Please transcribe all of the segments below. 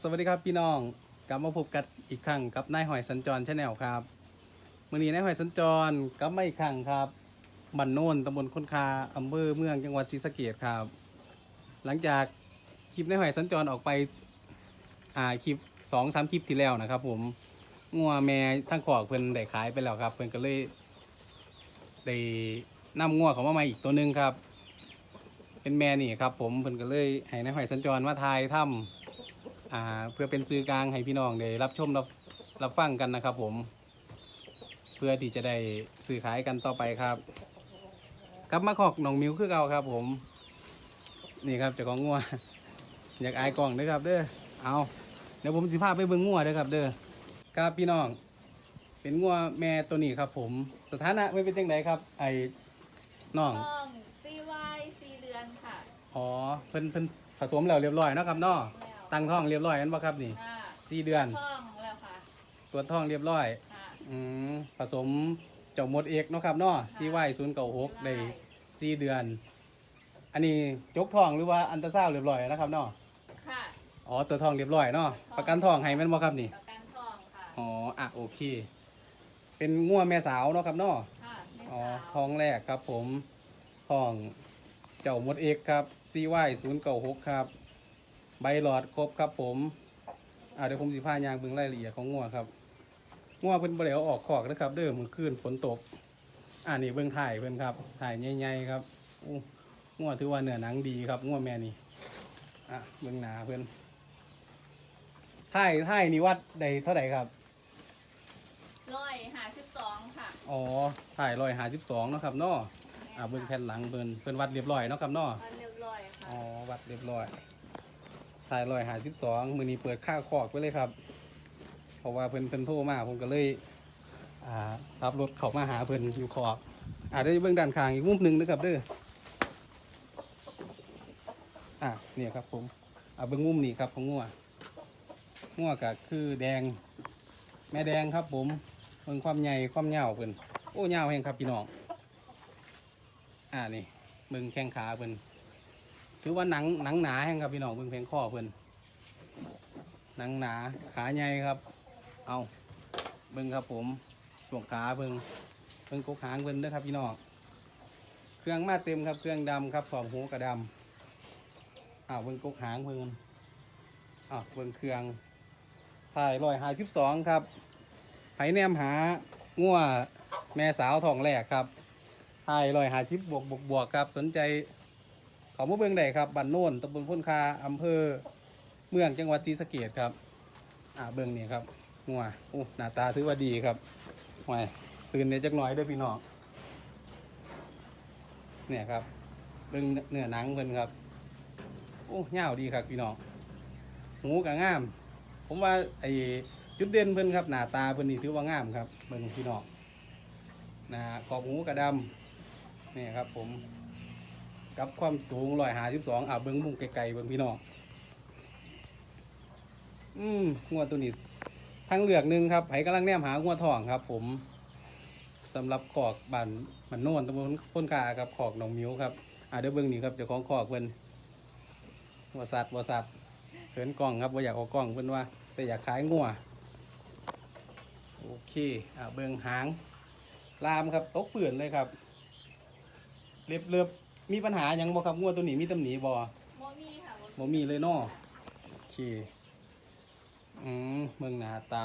สวัสดีครับพี่น้อง กลับมาพบกันอีกครั้งกับนายหอยสัญจรชาแนลครับมื่อนี้นายหอยสัญจรกลับมาอีกครั้งครับบ้านโน่นตำบลคนคาอำเภอเมืองจังหวัดศรีสะเกษครับ หลังจากคลิปนายหอยสัญจรออกไปอ่าคลิปสองสามคลิปที่แล้วนะครับ ผมงัวแม่ทั้งขอกเพิ่นได้ขายไปแล้วครับ เพิ่นก็เลยได้นำงัวเขามาใหม่อีกตัวหนึงครับ เป็นแม่นี่ครับ ผมเพิ่นก็เลยให้นายหอยสัญจรมาทายถ้ำ อ่าเพื่อเป็นสื่อกลางให้พี่น้องได้รับชมรับรับฟังกันนะครับ ผม เพื่อที่จะได้สื่อขายกันต่อไปครับกลับมาขอกหนองมิวคือเก่าครับ ผม นี่ครับเจ้าของงัวอยากอายกล่องเด้อครับ เด้อเอาเดี๋ยวผมสิพาไปเบิ่งงัวเด้อครับ เด้อครับพี่น้อง เป็นงัวแม่ตัวนี้ครับ ผม สถานะไม่เป็นจังไดครับ ไอ้น้องท้องซีวายสี่เดือนค่ะ อ๋อเพิ่นเพิ่นผสมแล้วเรียบร้อยเนาะครับเนาะแล้ว ตั้งท้องเรียบร้อยนั่นบ่ครับนี่ค่ะสี่เดือนท้องแล้วค่ะตรวจท้องเรียบร้อย ค่ะอืมผสมเจ้าหมดเอกเนาะครับเนาะซีไวศูนย์เก้าหกได้สี่เดือน อันนี้จกท้องหรือว่าอันตราซาวด์เรียบร้อยนะครับเนาะค่ะอ๋อตัวท้องเรียบร้อยเนาะประกันท้องให้แม่นบ่ครับนี่ ประกันท้องค่ะ อ๋ออะโอเค เป็นง่วแม่สาวเนาะครับเนาะ ค่ะแม่อ๋อสาวท้องแรกครับผมท้องเจ้าหมดเอกครับซีไวศูนย์เก้าหกครับ ใบหลอดครบครับผมอ่าเดี๋ยวผมสิพายางเบิ่งรายละเอียดของงัวครับงัวเพิ่นบ่ได้เอาออกคอกนะครับ เด้อมันคืนฝนตกอ่านี่เบิ่งถ่ายเพิ่นครับถ่ายใหญ่ๆครับอู้งัวถือว่าเนื้อหนังดีครับงัวแม่นี่อะเบิ่งหนาเพิ่นถ่ายถ่ายนี่วัดได้เท่าไหร่ครับร้อยห้าสิบสองค่ะอ๋อถ่าย152เนาะครับเนาะอ่าเบิ่งแผ่นหลังเพิ่นเพิ่นวัดเรียบร้อยเนาะครับเนาะวันเรียบร้อยค่ะอ๋อวัดเรียบร้อย ถ่ายรอยหาสิบสองมือนี้เปิดค่าคอกไปเลยครับ เพราะว่าเพิ่นเพิ่นโทรมาผมก็เลยอ่าขับรถเข้ามาหาเพิ่นอยู่คอกอาได้เบื้องด้านข้างอีกมุมหนึ่งนะครับเด้ออ่าเนี่ยครับผมอ่าเบื้องมุมนี้ครับของงัวงัวก็คือแดง แม่แดงครับผมเบิ่งความใหญ่ความยาวเพิ่นโอ้ยาวแห้งครับพี่น้องอ่านี่เบิ่งแข้งขาเพิ่น ถือว่าหนังหนังหนาแห้งครับพี่น้องเบิ่งเพงข้อเพิ่นหนังหนาขาใหญ่ครับ เอาเบิ่งครับผมช่วงขาเบิ่งเบิ่งกกหางเบิ่งด้อครับพี่น้องเครื่องมาเต็มครับเครื่องดำครับขอบหูกระดำอ้าวเบิ่งกกหางเบิ่งอ้าวเบิ่งเครื่องถ่ายร้อยห้าสิบสองครับไผแนมหางัวแม่สาวทองแรกครับถ่ายร้อยห้าสิบบวกบวกบวกครับสนใจ เขามาเบื้องใดครับบ้านโน่นตำบลพ้นคาอำเภอเมืองจังหวัดศรีสะเกษครับ อ่าเบื้องนี่ครับงัวโอ้หน้าตาถือว่าดีครับหวยตื่นเนี่ยจักหน่อยด้วยพี่น้องเนี่ยครับเบื้องเนื้อหนังเพิ่นครับโอ้ยาดีครับพี่น้องหูกับงาม ผมว่าไอ้จุดเด่นเพิ่นครับหน้าตาเพิ่นนี่ถือว่างามครับเบิ่งพี่น้องน้าขอบหูกระดำนี่ครับผม กับความสูงร้อยหาสิบสองอ่าเบิ้งมุมไกลๆเบิ้งพี่น้องอืมงวดตัวนี้ทางเลือกหนึ่งครับไผกำลังแนมหางวดทองครับ ผมสำหรับขอกบันมันโน่นตำบลพ้นกาครับขอกหนองมิ้วครับอ่าเดี๋ยวเบิ้งนี่ครับเจ้าของขอกเพิ่นวัสัตว์วัสัตว์เขินกล้องครับว่าอยากออกกล้องเพิ่นว่า แต่อยากขายงัวโอเคอ่าเบิ้งหางลามครับตกเปื่อนเลยครับเรียบเรียบ มีปัญหาหยังบ่ครับงวดตัวนี้มีตำหนิบ่โมมี่ค่ะบ่มีเลยเนาะโอเคอืมเบิ่งหน้าตา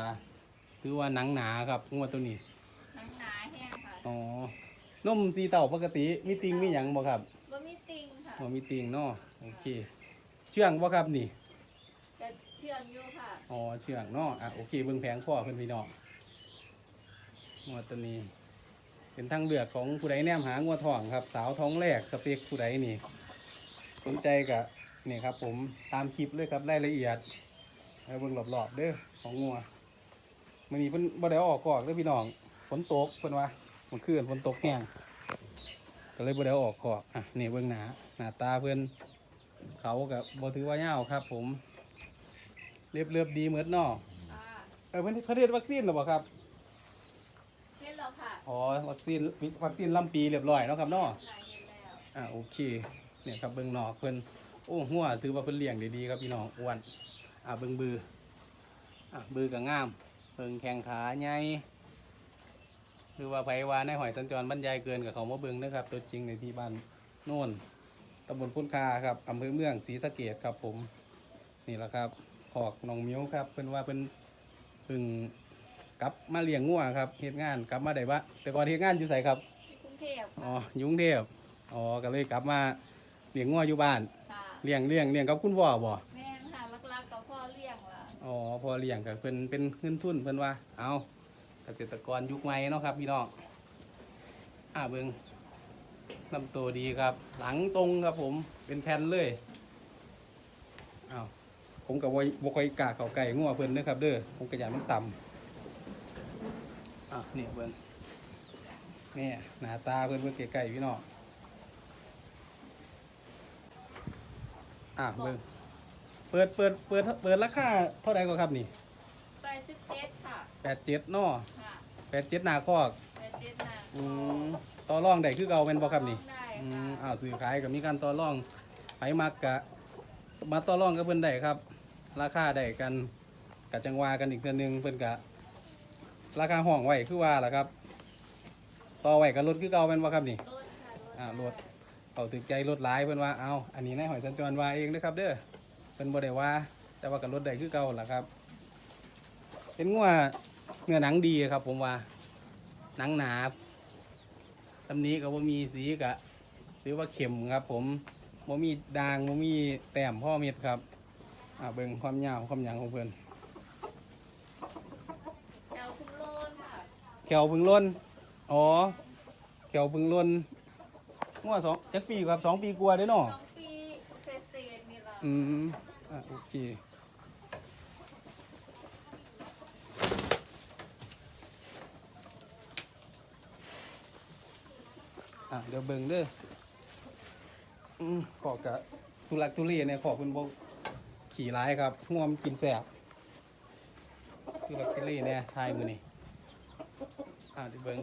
ถือว่าหนังหนาครับงวดตัวนี้หนังหนาแห้งค่ะอ๋อนมสีเต่าปกติมีติงมีหยังบ่ครับโมมี่ติงค่ะบ่มีติงเนาะโอเค เชื่องบ่ครับนี่กระเทียมอยู่ค่ะอ๋อเชื่องเนาะอะโอเคเบิ่งแผงพ่อเพิ่นพี่น้องงวดตัวนี้ เป็นทางเลือกของผู้ใดแนมหางวดทองครับ สาวท้องแรกสเปคผู้ใดนี่สนใจกับนี่ครับ ผมตามคลิปเลยครับรายละเอียดให้เบิ่งรอบๆเด้อของงัวมันนี้เพิ่นบ่ได้ออกกอกเด้อพี่น้องฝนตกเพิ่นว่ามันคืนฝนตกแห้งก็เลยบ่ได้ออกกอกอะนี่เบิ่งหน้าหน้าตาเพิ่นเขากับบ่ถือว่ายาวครับ ผมเรียบเรียบดีเหมือนนาะค่ะเออเพิ่นเพิ่นเฮ็ดวัคซีนหรือเปล่าครับ อ๋อวัคซีนวัคซีนลำปีเรียบร้อยเนาะครับเนาะอ่าโอเคเนี่ยครับเบิ่งนอกเพิ่นโอ้หัวถือว่าเพิ่นเลี้ยงด้ดีครับพี่น้องอ้วนอ่าเบิ่งบืออะบือกับงามเบิ่งแข้งขาใหญ่หรือว่าไผว่าในหอยสัญจรบรรยายเกินกับเขามาเบิ่งนะครับ ตัวจริงในที่บ้านโน่นตำบลพุนคาครับอำเภอเมืองศรีสะเกดครับผมนี่แหละครับขอกน้องมิ้วครับเพิ่นว่าเพิ่นเพิ่ง กลับมาเลี้ยงงัวครับเฮ็ดงานกลับมาได้ว่าแต่ก่อนเฮ็ดงานอยู่ไสครับที่กรุงเทพอ๋อค่ะอยู่กรุงเทพอ๋อก็เลยกลับมาเลี้ยงงัวอยู่บ้านค่ะเลี้ยงเลี้ยงเลี้ยงกับคุณพ่อบ่แม่นค่ะรักๆกับพ่อเลี้ยงล่ะอ๋อพอเลี้ยงกับเพิ่นเป็นเงินทุนเพิ่นว่า เอาเกษตรกรยุคใหม่เนาะครับพี่น้องอ่าเบิ่งลำตัวดีครับ หลังตรงครับผมเป็นแผ่นเลยอ้าวผมกับบ่ค่อยกล้าเข้าใกล้งัวเพิ่นเด้อครับเด้อผมก็อยากมันต่ำ อะเนี่ยเบิ่งนี่หน้าตาเพิ่นเบิ่งใกล้ๆพี่น้องอะเบิ่งเปิดเปิดเปิดเปิดราคาเท่าไหร่ก็ครับนี่ไปสิบเจ็ดค่ะแปดเจ็ดเนาะค่ะแปดเจ็ดหนาคอกไปเจ็ดนางอืมต่อรองได้คือเก่าเป็นบ่ครับนี่ได้อืค่ะมอ้าวซื้อขายก็มีการต่อรองไผมักกะมาต่อรองกับเพิ่นได้ครับ ราคาได้กันกะจังว่ากันอีกเทื่อนึงเพิ่นกะ ราคาห้องไว้คือว่าล่ะครับ ต่อไว้กับรถคือเก่าเป็นบ่ครับนี่รถค่ะรถอ่ารถเอาถึกใจรถหลายเพิ่นว่าเอาอันนี้นายหอยสัญจรว่าเองนะครับ เด้อเพิ่นบ่ได้ว่า แต่ว่ากับรถได้คือเก่าล่ะครับเป็นงัวเนื้อหนังดีครับ ผมว่าหนังหนาตำนี้ก็บ่มีสีกะหรือว่าเข็มครับ ผมบ่มีด่างบ่มีแต้มพ่อเม็ดครับ อ่าเบิ่งความยาวความหยังของเพิ่น แถวคุณโลนค่ะ แข วพึงล้น อ๋อ แขวพึงล้นงัวสองจักปีครับสองปีกว่าเด้อเนาะ สองปีเศษเศษๆนี่ละอืมอะโอเค อะเดี๋ยวเบิ่งเด้ออืมขอกะทุลักทุเลเนี่ยขอคุณบอกขี่ร้ายครับง่วมนกินแสบทุลักทุเลเนี่ยทายมือนี่ อะเดี๋ยวเบิ่ง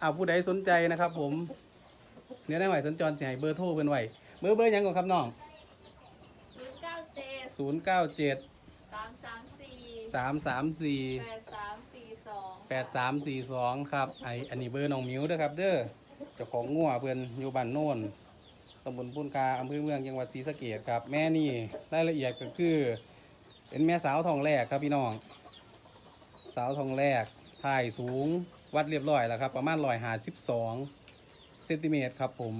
อ่าผู้ใดสนใจนะครับ ผมเนี่ยได้ไหวสัญจรจะให้เบอร์โทรเป็นไหวเบอร์เบอร์หยังก่อนครับน้องศูนย์เก้าเจ็ด0 9 7 สามสามสี่3 3 4 แปดสามสี่สอง8 3 4 2ครับไออันนี้เบอร์น้องหมิวเด้อครับ เด้อเจ้าของงัวเพื่อนอยู่บ้านโน่นตำบลปุ้นคาอำเภอเมืองจังหวัดศรีสะเกษครับ แม่นี่รายละเอียดก็คือ เป็นแม่สาวทองแรกครับพี่น้อง สาวทองแรกถ่ายสูงวัดเรียบร้อยแล้วครับ ประมาณร้อยหาสิบสองเซนติเมตรครับผม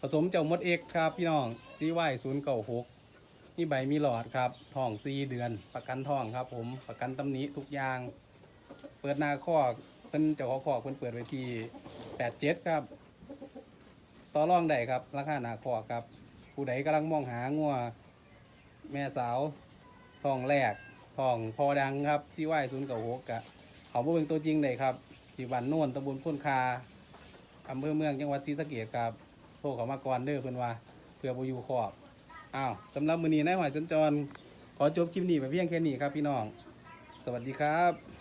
ผสมเจ้ามดเอกครับพี่น้องซีไวศูนย์เก่าหกมีใบมีหลอดครับทองซีเดือนประกันทองครับ ผมประกันตำหนิทุกอย่าง เปิดหนาคอกเพิ่นเจ้าของคอกเพิ่นเปิดไว้ที่แปดเจ็ดครับต่อรองได้ครับราคาหนาคอกครับ ผู้ใดกำลังมองหางัวแม่สาวทองแรก ทองพอดังครับซีไวศูนย์เก่าหกกะเขาบ่เบิ่งตัวจริงเลยครับที่บ้านโน่นตำบลพ้นคาอำเภอเมืองจังหวัดศรีสะเกษครับโทรเขามาก่อนเด้อเพิ่นว่าเพื่อบ่อยู่ขอบอ้าวสำหรับมือนี้นายหอยสัญจร ขอจบคลิปนี้ไปเพียงแค่นี้ครับพี่น้อง สวัสดีครับ